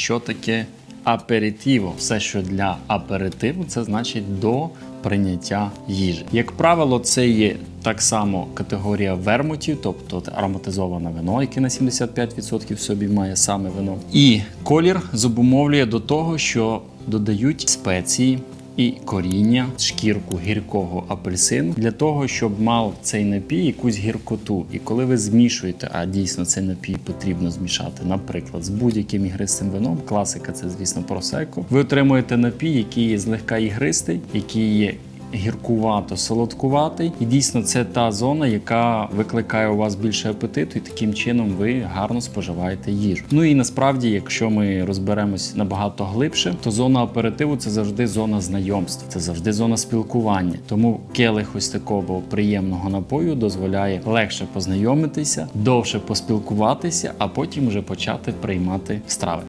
що таке аперитіво. Все, що для аперитиву, це значить до прийняття їжі. Як правило, це є так само категорія вермутів, тобто ароматизоване вино, яке на 75% в собі має саме вино. І колір зобумовлює до того, що додають спеції. І коріння, шкірку гіркого апельсину для того, щоб мав цей напій якусь гіркоту. І коли ви змішуєте, а дійсно цей напій потрібно змішати, наприклад, з будь-яким ігристим вином, класика це, звісно, просеку. ви отримуєте напій, який є злегка ігристий, який є гіркувато солодкуватий, і дійсно це та зона, яка викликає у вас більше апетиту, і таким чином ви гарно споживаєте їжу. Ну і насправді, якщо ми розберемось набагато глибше, то зона аперитиву це завжди зона знайомств, це завжди зона спілкування. Тому келих ось такого приємного напою дозволяє легше познайомитися, довше поспілкуватися, а потім вже почати приймати страви.